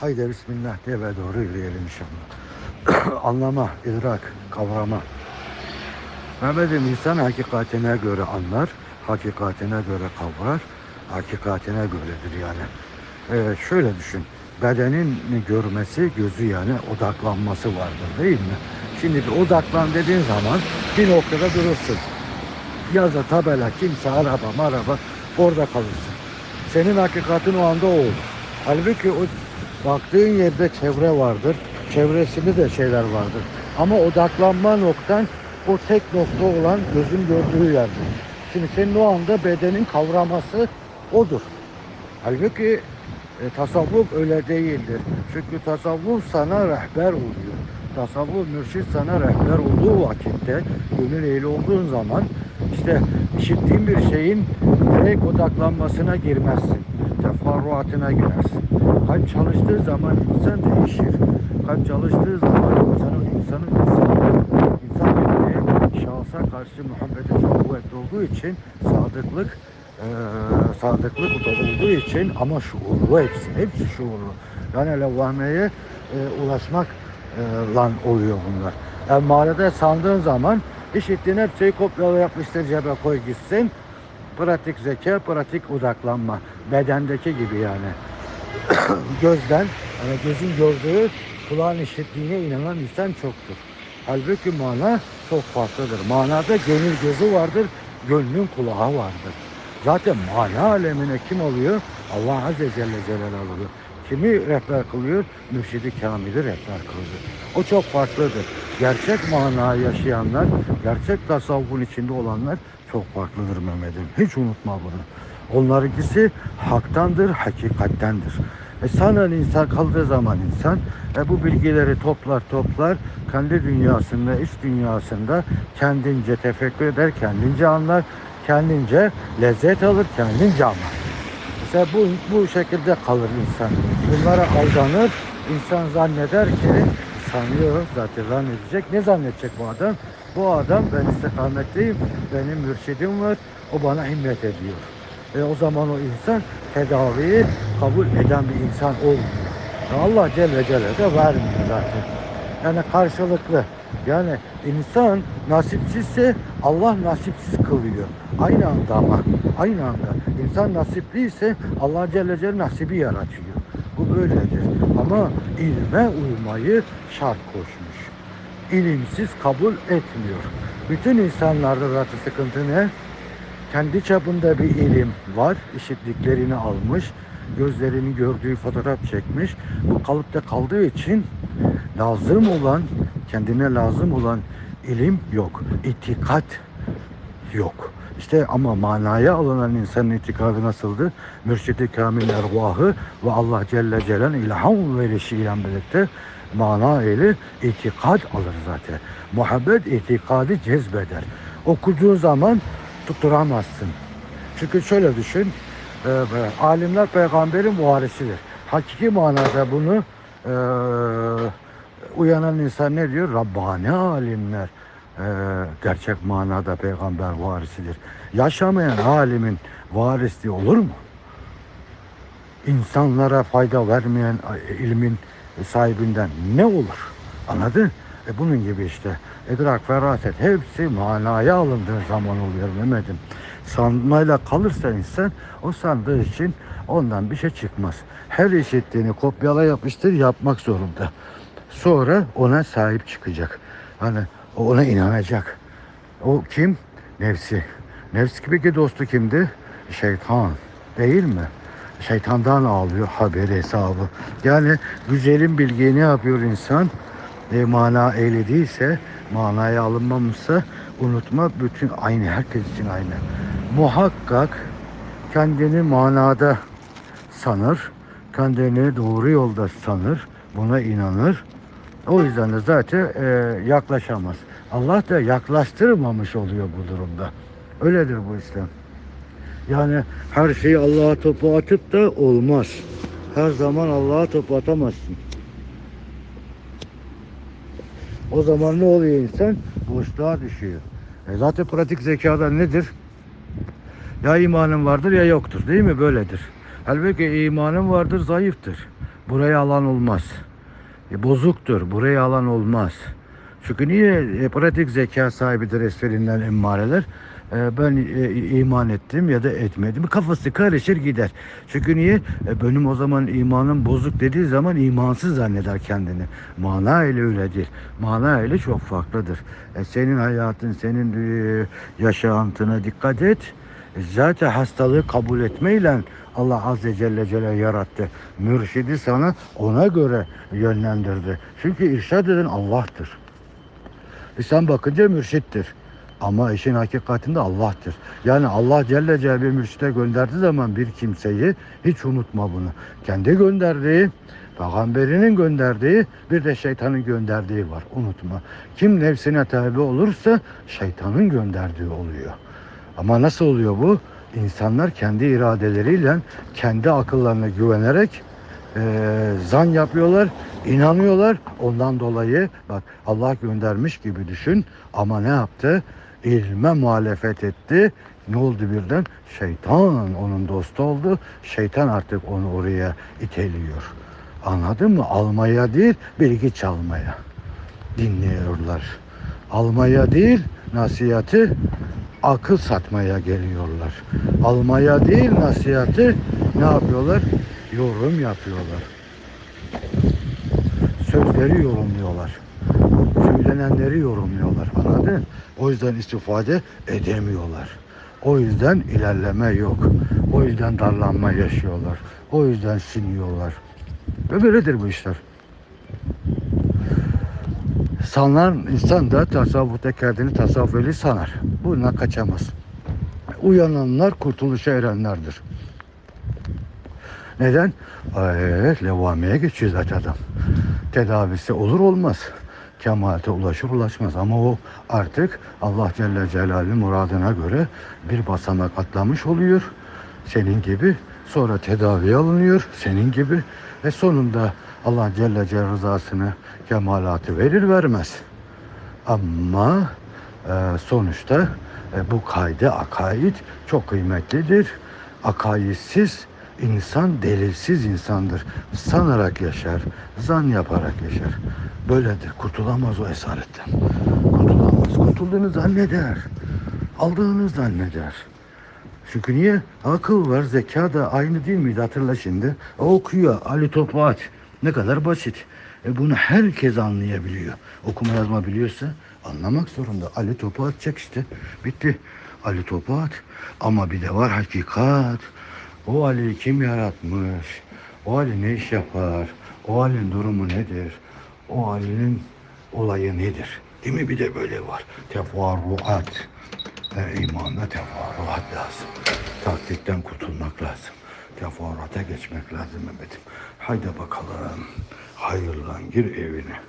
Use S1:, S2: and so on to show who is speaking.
S1: Haydi Bismillah diye doğru yürüyelim inşallah. Anlama, idrak, kavrama. Mehmet'im insan hakikatine göre anlar, hakikatine göre kavrar, hakikatine göredir yani. Ee, şöyle düşün, bedenin görmesi, gözü yani odaklanması vardır değil mi? Şimdi bir odaklan dediğin zaman bir noktada durursun. Yazı, tabela, kimse, araba, maraba orada kalırsın. Senin hakikatin o anda o olur. Halbuki o baktığın yerde çevre vardır. Çevresinde de şeyler vardır. Ama odaklanma noktan o tek nokta olan gözün gördüğü yerdir. Şimdi senin o anda bedenin kavraması odur. Halbuki e, tasavvuf öyle değildir. Çünkü tasavvuf sana rehber oluyor. Tasavvuf mürşit sana rehber olduğu vakitte gönül ehli olduğun zaman işte işittiğin bir şeyin direkt odaklanmasına girmezsin. Teferruatına girersin. Kalp çalıştığı zaman insan değişir. Kalp çalıştığı zaman insanın insanın insanı insan bildiği şahsa karşı muhabbeti çok kuvvetli olduğu için sadıklık eee sadıklık olduğu için ama şuurlu hepsi. Hepsi şuurlu. Yani levvameye e, ulaşmak e, lan oluyor bunlar. Yani sandığın zaman işittiğin her şeyi kopyala yapıştır cebe koy gitsin. Pratik zeka, pratik odaklanma. Bedendeki gibi yani. Gözden, yani gözün gördüğü, kulağın işittiğine inanan insan çoktur. Halbuki mana çok farklıdır. Manada gönül gözü vardır, gönlün kulağı vardır. Zaten mana alemine kim alıyor? Allah Azze Celle Celal alıyor. Kimi rehber kılıyor? Mürşidi Kamil'i rehber kılıyor. O çok farklıdır. Gerçek manayı yaşayanlar, gerçek tasavvufun içinde olanlar çok farklıdır Mehmet'im. Hiç unutma bunu. Onlarınkisi haktandır, hakikattendir. E sana insan kaldığı zaman insan e bu bilgileri toplar toplar kendi dünyasında, iç dünyasında kendince tefekkür eder, kendince anlar, kendince lezzet alır, kendince anlar. Mesela bu, bu şekilde kalır insan. Bunlara aldanır, insan zanneder ki sanıyor zaten zannedecek. Ne zannedecek bu adam? Bu adam ben istikametteyim, benim mürşidim var, o bana himmet ediyor. E o zaman o insan tedaviyi kabul eden bir insan olmuyor. Allah Celle Celle de vermiyor zaten. Yani karşılıklı. Yani insan nasipsizse Allah nasipsiz kılıyor. Aynı anda ama. Aynı anda. İnsan nasipliyse Allah Celle Celle nasibi yaratıyor. Bu böyledir. Ama ilme uymayı şart koşmuş. İlimsiz kabul etmiyor. Bütün insanlarda zaten sıkıntı ne? kendi çapında bir ilim var. işittiklerini almış. Gözlerini gördüğü fotoğraf çekmiş. Bu kalıpta kaldığı için lazım olan, kendine lazım olan ilim yok. İtikat yok. İşte ama manaya alınan insanın itikadı nasıldı? Mürşid-i Kamil ervahı ve Allah Celle Celal ilham verişiyle birlikte mana eli itikad alır zaten. Muhabbet itikadı cezbeder. Okuduğu zaman tutturamazsın. Çünkü şöyle düşün, e, e, alimler peygamberin muharisidir. Hakiki manada bunu e, uyanan insan ne diyor? Rabbani alimler e, gerçek manada peygamber varisidir. Yaşamayan alimin varisliği olur mu? İnsanlara fayda vermeyen e, ilmin sahibinden ne olur? Anladın? E bunun gibi işte idrak, feraset hepsi manaya alındığı zaman oluyor Mehmet'im. Sanmayla kalırsa insan o sandığı için ondan bir şey çıkmaz. Her işittiğini kopyala yapıştır yapmak zorunda. Sonra ona sahip çıkacak. Hani ona inanacak. O kim? Nefsi. Nefs gibi ki dostu kimdi? Şeytan. Değil mi? Şeytandan alıyor haberi hesabı. Yani güzelin bilgiyi ne yapıyor insan? e, mana eylediyse, manaya alınmamışsa unutma bütün aynı, herkes için aynı. Muhakkak kendini manada sanır, kendini doğru yolda sanır, buna inanır. O yüzden de zaten e, yaklaşamaz. Allah da yaklaştırmamış oluyor bu durumda. Öyledir bu İslam. Yani her şeyi Allah'a topu atıp da olmaz. Her zaman Allah'a topu atamazsın. O zaman ne oluyor insan? Boşluğa düşüyor. E zaten pratik zekada nedir? Ya imanın vardır ya yoktur değil mi? Böyledir. Halbuki imanın vardır zayıftır. buraya alan olmaz. E, bozuktur. Buraya alan olmaz. Çünkü niye? E, pratik zeka sahibidir esferinden emmareler. E, ben e, iman ettim ya da etmedim. Kafası karışır gider. Çünkü niye? E, benim o zaman imanım bozuk dediği zaman imansız zanneder kendini. Mana ile öyledir. Mana ile çok farklıdır. E, senin hayatın, senin e, yaşantına dikkat et. Zaten hastalığı kabul etmeyle Allah Azze Celle Celle yarattı. Mürşidi sana ona göre yönlendirdi. Çünkü irşad eden Allah'tır. Sen bakınca mürşittir. Ama işin hakikatinde Allah'tır. Yani Allah Celle Celle bir mürşide gönderdiği zaman bir kimseyi hiç unutma bunu. Kendi gönderdiği, peygamberinin gönderdiği, bir de şeytanın gönderdiği var. Unutma. Kim nefsine tabi olursa şeytanın gönderdiği oluyor. Ama nasıl oluyor bu? İnsanlar kendi iradeleriyle, kendi akıllarına güvenerek eee, zan yapıyorlar, inanıyorlar. Ondan dolayı bak Allah göndermiş gibi düşün ama ne yaptı? İlme muhalefet etti. Ne oldu birden? Şeytan onun dostu oldu. Şeytan artık onu oraya iteliyor. Anladın mı? Almaya değil, bilgi çalmaya dinliyorlar. Almaya değil, nasihati akıl satmaya geliyorlar. Almaya değil, nasihati ne yapıyorlar? Yorum yapıyorlar. Sözleri yorumluyorlar. Söylenenleri yorumluyorlar. Anladın? O yüzden istifade edemiyorlar. O yüzden ilerleme yok. O yüzden darlanma yaşıyorlar. O yüzden siniyorlar. Ve böyledir bu işler. Sanan insan da tasavvufta kendini tasavvufeli sanar. Bundan kaçamaz. Uyananlar kurtuluşa erenlerdir. Neden? Evet, levameye geçiyor zaten adam. Tedavisi olur olmaz. Kemalte ulaşır ulaşmaz ama o artık Allah Celle Celal'in muradına göre bir basamak atlamış oluyor. Senin gibi sonra tedaviye alınıyor senin gibi ve sonunda Allah Celle Celle rızasını kemalatı verir vermez. Ama e, sonuçta e, bu kaydı akaid çok kıymetlidir. Akaidsiz insan delilsiz insandır. Sanarak yaşar, zan yaparak yaşar. Böyledir. Kurtulamaz o esaretten. Kurtulamaz. Kurtulduğunu zanneder. Aldığını zanneder. Çünkü niye? Akıl var, zeka da aynı değil miydi? Hatırla şimdi. O okuyor. Ali Topaç. Ne kadar basit. E bunu herkes anlayabiliyor. Okuma yazma biliyorsa anlamak zorunda. Ali topu atacak işte. Bitti. Ali topu at. Ama bir de var hakikat. O Ali'yi kim yaratmış? O Ali ne iş yapar? O Ali'nin durumu nedir? O Ali'nin olayı nedir? Değil mi? Bir de böyle var. Teferruat. E, imanda teferruat lazım. Taktikten kurtulmak lazım. Teferruata geçmek lazım Mehmet'im. Haydi bakalım. Hayırlan gir evine.